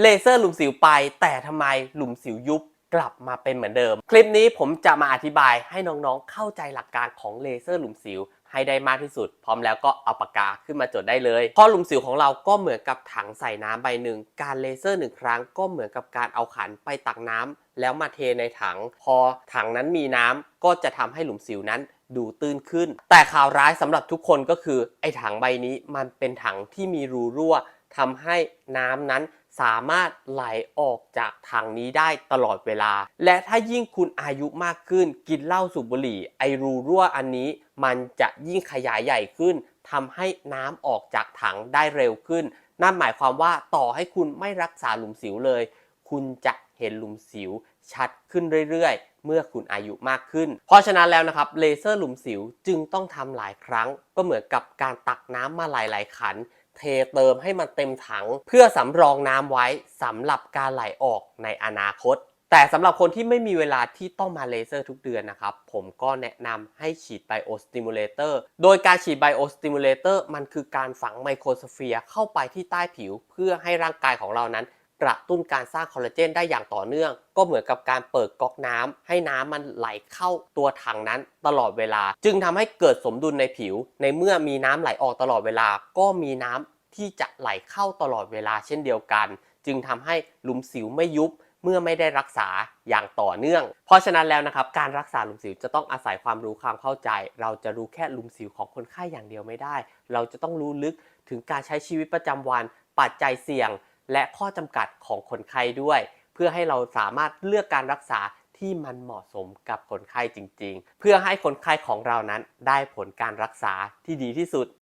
เลเซอร์หลุมสิวไป แต่ทำไมหลุมสิวยุบกลับมาเป็นเหมือนเดิม คลิปนี้ผมจะมาอธิบายให้น้องๆ เข้าใจหลักการของเลเซอร์หลุมสิวให้ได้มากที่สุด พร้อมแล้วก็เอาปากกาขึ้นมาจดได้เลยเพราะหลุมสิวของเราก็เหมือนกับถังใส่น้ำใบหนึ่ง การเลเซอร์หนึ่งครั้งก็เหมือนกับการเอาขันไปตักน้ำแล้วมาเทในถัง พอถังนั้นมีน้ำก็จะทำให้หลุมสิวนั้นดูตื้นขึ้น แต่ข่าวร้ายสำหรับทุกคนก็คือไอ้ถังใบนี้มันเป็นถังที่มีรูรั่วทำให้น้ำนั้น สามารถไหลออกจากถังนี้ได้ตลอดเวลา และถ้ายิ่งคุณอายุมากขึ้น กินเหล้าสูบบุหรี่ ไอรูรั่วอันนี้ มันจะยิ่งขยายใหญ่ขึ้นทำให้น้ำออกจากถังได้เร็วขึ้น นั่นหมายความว่าต่อให้คุณไม่รักษาหลุมสิวเลย คุณจะเห็นหลุมสิวชัดขึ้นเรื่อยๆ เมื่อคุณอายุมากขึ้น เพราะฉะนั้นแล้วนะครับเลเซอร์หลุมสิวจึงต้องทำหลายครั้ง ก็เหมือนกับการตักน้ำมาหลายๆขัน เทเติมให้มันเต็มถัง เพื่อสำรองน้ำไว้สำหรับการไหลออกในอนาคต แต่สำหรับคนที่ไม่มีเวลาที่ต้องมาเลเซอร์ทุกเดือนนะครับ ผมก็แนะนำให้ฉีดไบโอสติมูลเลเตอร์โดยการฉีดไบโอสติมูลเลเตอร์มันคือการฝังไมโครสเฟียร์เข้าไปที่ใต้ผิว เพื่อให้ร่างกายของเรานั้น กระตุ้นการสร้างคอลลาเจนได้อย่างต่อเนื่อง ก็เหมือนกับการเปิดก๊อกน้ำให้น้ำมันไหลเข้าตัวถังนั้นตลอดเวลา จึงทำให้เกิดสมดุลในผิว ในเมื่อมีน้ำไหลออกตลอดเวลา ก็มีน้ำที่จะไหลเข้าตลอดเวลาเช่นเดียวกัน จึงทำให้หลุมสิวไม่ยุบเมื่อไม่ได้รักษาอย่างต่อเนื่อง เพราะฉะนั้นแล้วนะครับ การรักษาหลุมสิวจะต้องอาศัยความรู้ความเข้าใจ เราจะรู้แค่หลุมสิวของคนไข้อย่างเดียวไม่ได้ เราจะต้องรู้ลึกถึงการใช้ชีวิตประจำวันปัจจัยเสี่ยง และข้อจำกัดของคนไข้ด้วย เพื่อให้เราสามารถเลือกการรักษาที่มันเหมาะสมกับคนไข้จริง ๆ เพื่อให้คนไข้ของเรานั้นได้ผลการรักษาที่ดีที่สุด